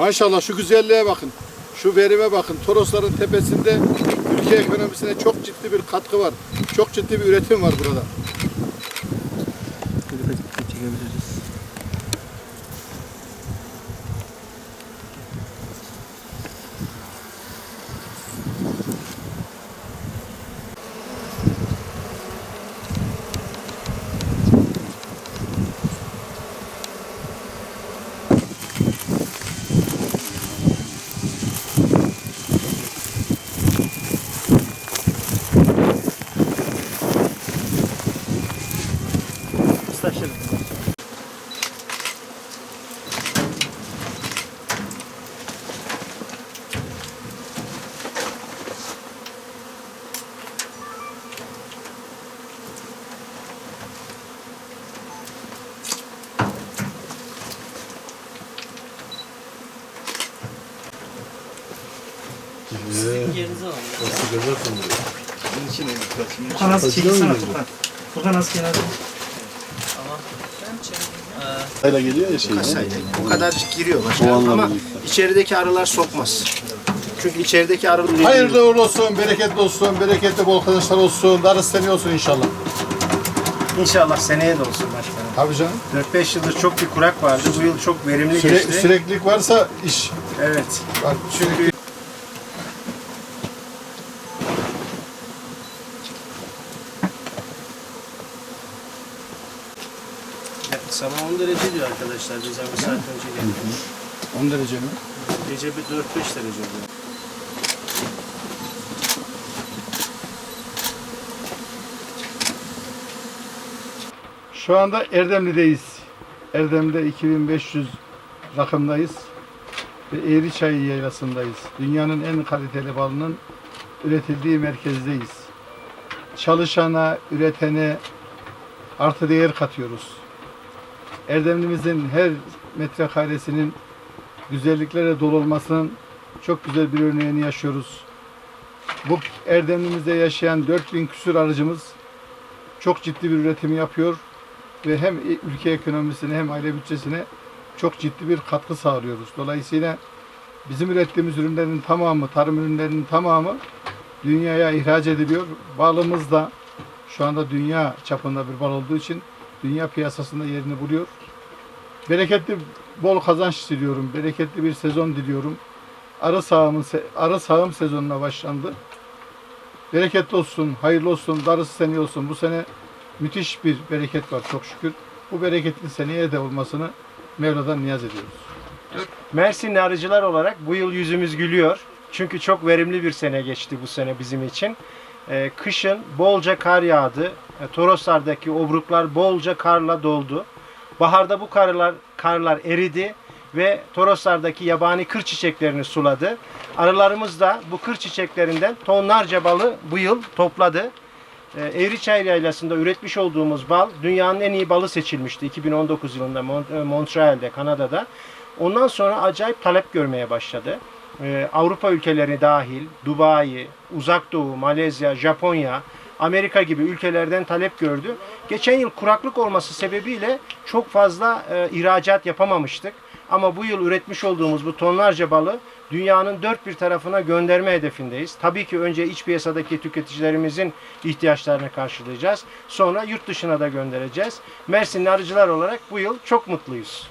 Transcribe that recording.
Maşallah şu güzelliğe bakın. Şu verime bakın. Torosların tepesinde ülke ekonomisine çok ciddi bir katkı var. Çok ciddi bir üretim var burada. Yerinize alın. Furkan az çekilsene Furkan. Furkan az kenara. Sayla geliyor ya şey. Bu kadar giriyor başkanım ama içerideki arılar sokmaz. Çünkü içerideki arı Hayırlı uğurlu olsun, bereketli olsun, bereketli bol kazançlar olsun, darısı seni olsun inşallah. İnşallah seneye de olsun başkanım. Tabii canım. 4-5 yıldır çok bir kurak vardı. Bu yıl çok verimli Süre, geçti. süreklilik varsa iş. Evet. Bak çünkü Sabah 10 derece diyor arkadaşlar. Bize bir saat önce geldi. 10 derece mi? Gece bir 4-5 derece oluyor. Şu anda Erdemli'deyiz. Erdem'de 2500 rakımdayız. Ve Eğriçay yaylasındayız. Dünyanın en kaliteli balının üretildiği merkezdeyiz. Çalışana, üretene artı değer katıyoruz. Erdemlimizin her metrekaresinin güzelliklere dolu olmasının çok güzel bir örneğini yaşıyoruz. Bu Erdemlimizde yaşayan 4000 küsur arıcımız çok ciddi bir üretim yapıyor ve hem ülke ekonomisine hem aile bütçesine çok ciddi bir katkı sağlıyoruz. Dolayısıyla bizim ürettiğimiz ürünlerin tamamı, tarım ürünlerinin tamamı dünyaya ihraç ediliyor. Balımız da şu anda dünya çapında bir bal olduğu için dünya piyasasında yerini buluyor. Bereketli, bol kazanç diliyorum. Bereketli bir sezon diliyorum. Arı sağımın, arı sağım sezonuna başlandı. Bereketli olsun, hayırlı olsun, darısı seni olsun. Bu sene müthiş bir bereket var çok şükür. Bu bereketli seneye de olmasını Mevla'dan niyaz ediyoruz. Mersinli arıcılar olarak bu yıl yüzümüz gülüyor. Çünkü çok verimli bir sene geçti bu sene bizim için. Ee, kışın bolca kar yağdı. E, Toroslardaki obruklar bolca karla doldu. Baharda bu karlar, karlar eridi ve Toroslardaki yabani kır çiçeklerini suladı. Arılarımız da bu kır çiçeklerinden tonlarca balı bu yıl topladı. Ee, Eğriçay Yaylası'nda üretmiş olduğumuz bal dünyanın en iyi balı seçilmişti 2019 yılında e, Montreal'de, Kanada'da. Ondan sonra acayip talep görmeye başladı. Ee, Avrupa ülkeleri dahil, Dubai, Uzak Doğu, Malezya, Japonya, Amerika gibi ülkelerden talep gördü. Geçen yıl kuraklık olması sebebiyle çok fazla e, ihracat yapamamıştık. Ama bu yıl üretmiş olduğumuz bu tonlarca balı dünyanın dört bir tarafına gönderme hedefindeyiz. Tabii ki önce iç piyasadaki tüketicilerimizin ihtiyaçlarını karşılayacağız. Sonra yurt dışına da göndereceğiz. Mersinli arıcılar olarak bu yıl çok mutluyuz.